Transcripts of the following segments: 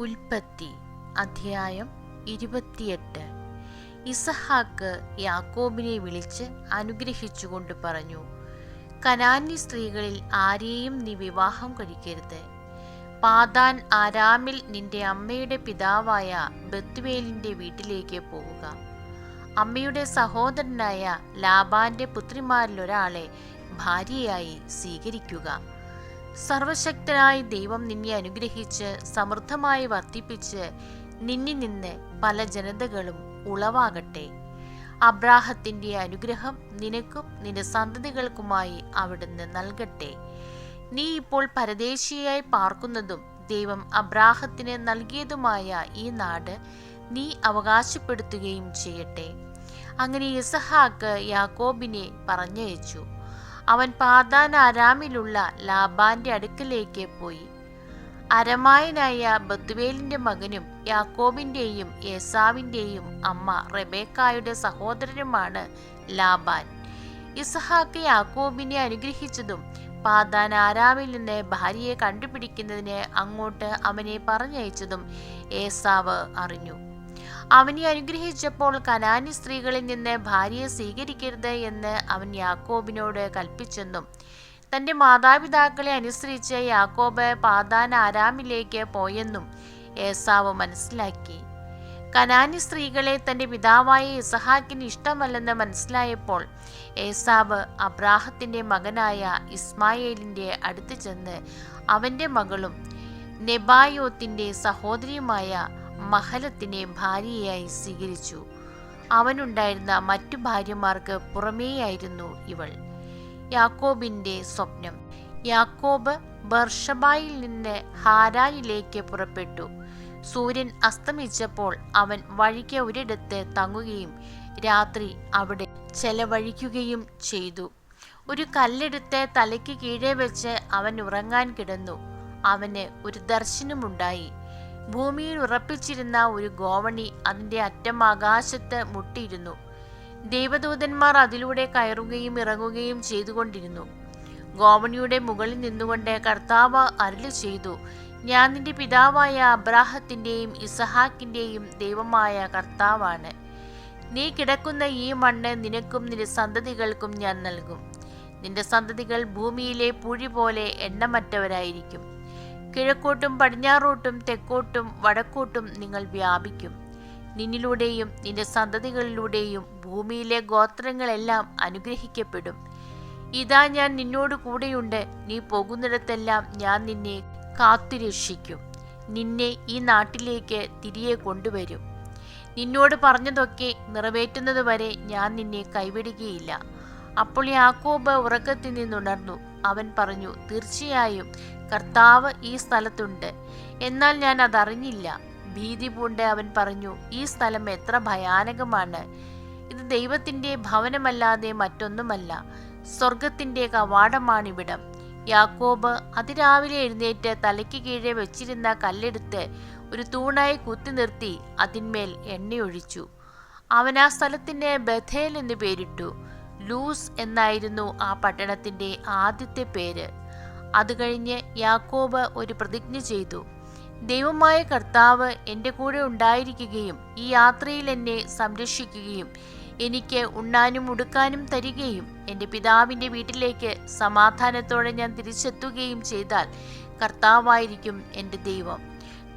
ഉൽപ്പത്തി അധ്യായം ഇരുപത്തിയെട്ട്. ഇസഹാക്ക് യാക്കോബിനെ വിളിച്ച് അനുഗ്രഹിച്ചുകൊണ്ട് പറഞ്ഞു കനാന്യ സ്ത്രീകളിൽ ആരെയും നീ വിവാഹം കഴിക്കരുത്. പാതാൻ ആരാമിൽ നിന്റെ അമ്മയുടെ പിതാവായ ബത്വേലിന്റെ വീട്ടിലേക്ക് പോവുക. അമ്മയുടെ സഹോദരനായ ലാബാന്റെ പുത്രിമാരിലൊരാളെ ഭാര്യയായി സ്വീകരിക്കുക. സർവശക്തനായ ദൈവം നിന്നെ അനുഗ്രഹിച്ച് സമൃദ്ധമായി വർദ്ധിപ്പിച്ച് നിന്നിൽ നിന്ന് പല ജനതകളും ഉളവാകട്ടെ. അബ്രാഹത്തിന്റെ അനുഗ്രഹം നിനക്കും നിന്റെ സന്തതികൾക്കുമായി അവിടുന്ന് നൽകട്ടെ. നീ ഇപ്പോൾ പരദേശിയായി പാർക്കുന്നതും ദൈവം അബ്രാഹത്തിന് നൽകിയതുമായ ഈ നാട് നീ അവകാശപ്പെടുത്തുകയും ചെയ്യട്ടെ. അങ്ങനെ ഇസഹാക്ക് യാക്കോബിനെ പറഞ്ഞയച്ചു. അവൻ പാതാൻ ആരാമിലുള്ള ലാബാന്റെ അടുക്കലേക്ക് പോയി. അരമായനായ ബത്വേലിന്റെ മകനും യാക്കോബിന്റെയും യേസാവിന്റെയും അമ്മ റെബേക്കായുടെ സഹോദരനുമാണ് ലാബാൻ. ഇസഹാക്ക് യാക്കോബിനെ അനുഗ്രഹിച്ചതും പാതാൻ ആരാമിൽ നിന്ന് ഭാര്യയെ കണ്ടുപിടിക്കുന്നതിന് അങ്ങോട്ട് അവനെ പറഞ്ഞയച്ചതും ഏസാവ് അറിഞ്ഞു. അവനെ അനുഗ്രഹിച്ചപ്പോൾ കനാനി സ്ത്രീകളിൽ നിന്ന് ഭാര്യയെ സ്വീകരിക്കരുത് എന്ന് അവൻ യാക്കോബിനോട് കൽപ്പിച്ചെന്നും തന്റെ മാതാപിതാക്കളെ അനുസരിച്ച് യാക്കോബ് പാതാൻ ആരാമിലേക്ക് പോയെന്നും ഏസാവ് മനസ്സിലാക്കി. കനാനി സ്ത്രീകളെ തന്റെ പിതാവായ ഇസഹാക്കിന് ഇഷ്ടമല്ലെന്ന് മനസ്സിലായപ്പോൾ ഏസാബ് അബ്രാഹത്തിന്റെ മകനായ ഇസ്മായേലിന്റെ അടുത്ത് ചെന്ന് അവന്റെ മകളും നെബായോത്തിന്റെ സഹോദരിയുമായ മഹലത്തിനെ ഭാര്യയായി സ്വീകരിച്ചു. അവനുണ്ടായിരുന്ന മറ്റു ഭാര്യമാർക്ക് പുറമേയായിരുന്നു ഇവൾ. യാക്കോബിന്റെ സ്വപ്നം. യാക്കോബ് ബർഷബായിൽ നിന്ന് ഹാരാനിലേക്ക് പുറപ്പെട്ടു. സൂര്യൻ അസ്തമിച്ചപ്പോൾ അവൻ വഴിക്ക് ഒരിടത്ത് തങ്ങുകയും രാത്രി അവിടെ ചെലവഴിക്കുകയും ചെയ്തു. ഒരു കല്ലെടുത്ത് തലയ്ക്ക് കീഴേ വെച്ച് അവൻ ഉറങ്ങാൻ കിടന്നു. അവന് ഒരു ദർശനമുണ്ടായി. ഭൂമിയിൽ ഉറപ്പിച്ചിരുന്ന ഒരു ഗോവണി അതിന്റെ അറ്റം ആകാശത്ത് മുട്ടിയിരുന്നു. ദേവദൂതന്മാർ അതിലൂടെ കയറുകയും ഇറങ്ങുകയും ചെയ്തുകൊണ്ടിരുന്നു. ഗോവണിയുടെ മുകളിൽ നിന്നുകൊണ്ട് കർത്താവ് അരുളി ചെയ്തു ഞാൻ നിന്റെ പിതാവായ അബ്രാഹത്തിന്റെയും ഇസഹാക്കിന്റെയും ദൈവമായ കർത്താവാണ്. നീ കിടക്കുന്ന ഈ മണ്ണ് നിനക്കും നിന്റെ സന്തതികൾക്കും ഞാൻ നൽകും. നിന്റെ സന്തതികൾ ഭൂമിയിലെ പുഴി പോലെ എണ്ണമറ്റവരായിരിക്കും. കിഴക്കോട്ടും പടിഞ്ഞാറോട്ടും തെക്കോട്ടും വടക്കോട്ടും നിങ്ങൾ വ്യാപിക്കും. നിന്നിലൂടെയും നിന്റെ സന്തതികളിലൂടെയും ഭൂമിയിലെ ഗോത്രങ്ങളെല്ലാം അനുഗ്രഹിക്കപ്പെടും. ഇതാ ഞാൻ നിന്നോട് കൂടെയുണ്ട്. നീ പോകുന്നിടത്തെല്ലാം ഞാൻ നിന്നെ കാത്തുരക്ഷിക്കും. നിന്നെ ഈ നാട്ടിലേക്ക് തിരികെ കൊണ്ടുവരും. നിന്നോട് പറഞ്ഞതൊക്കെ നിറവേറ്റുന്നതുവരെ ഞാൻ നിന്നെ കൈവിടുകയില്ല. അപ്പോൾ യാക്കോബ് ഉറക്കത്തിൽ നിന്നുണർന്നു. അവൻ പറഞ്ഞു തീർച്ചയായും കർത്താവ് ഈ സ്ഥലത്തുണ്ട്. എന്നാൽ ഞാൻ അതറിഞ്ഞില്ല. ഭീതി പൂണ്ട് അവൻ പറഞ്ഞു ഈ സ്ഥലം എത്ര ഭയാനകമാണ്. ഇത് ദൈവത്തിന്റെ ഭവനമല്ലാതെ മറ്റൊന്നുമല്ല. സ്വർഗത്തിന്റെ കവാടമാണിവിടം. യാക്കോബ് അതിരാവിലെ എഴുന്നേറ്റ് തലയ്ക്ക് കീഴെ വെച്ചിരുന്ന കല്ലെടുത്ത് ഒരു തൂണായി കുത്തി നിർത്തി അതിന്മേൽ എണ്ണയൊഴിച്ചു. അവൻ ആ സ്ഥലത്തിന് ബഥേൽ എന്ന് പേരിട്ടു. ലൂസ് എന്നായിരുന്നു ആ പട്ടണത്തിന്റെ ആദ്യത്തെ പേര്. അത് കഴിഞ്ഞ് യാക്കോബ് ഒരു പ്രതിജ്ഞ ചെയ്തു. ദൈവമായ കർത്താവ് എന്റെ കൂടെ ഉണ്ടായിരിക്കുകയും ഈ യാത്രയിൽ എന്നെ സംരക്ഷിക്കുകയും എനിക്ക് ഉണ്ണാനും ഉടുക്കാനും തരികയും എന്റെ പിതാവിന്റെ വീട്ടിലേക്ക് സമാധാനത്തോടെ ഞാൻ തിരിച്ചെത്തുകയും ചെയ്താൽ കർത്താവായിരിക്കും എന്റെ ദൈവം.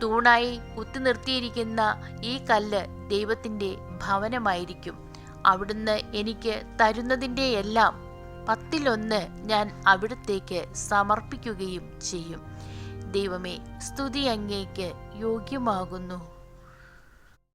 തൂണായി കുത്തി നിർത്തിയിരിക്കുന്ന ഈ കല്ല് ദൈവത്തിന്റെ ഭവനമായിരിക്കും. അവിടുന്ന് എനിക്ക് തരുന്നതിന്റെ എല്ലാം പത്തിലൊന്ന് ഞാൻ അവിടത്തേക്ക് സമർപ്പിക്കുകയും ചെയ്യും. ദൈവമേ സ്തുതി അങ്ങേക്ക് യോഗ്യമാകുന്നു.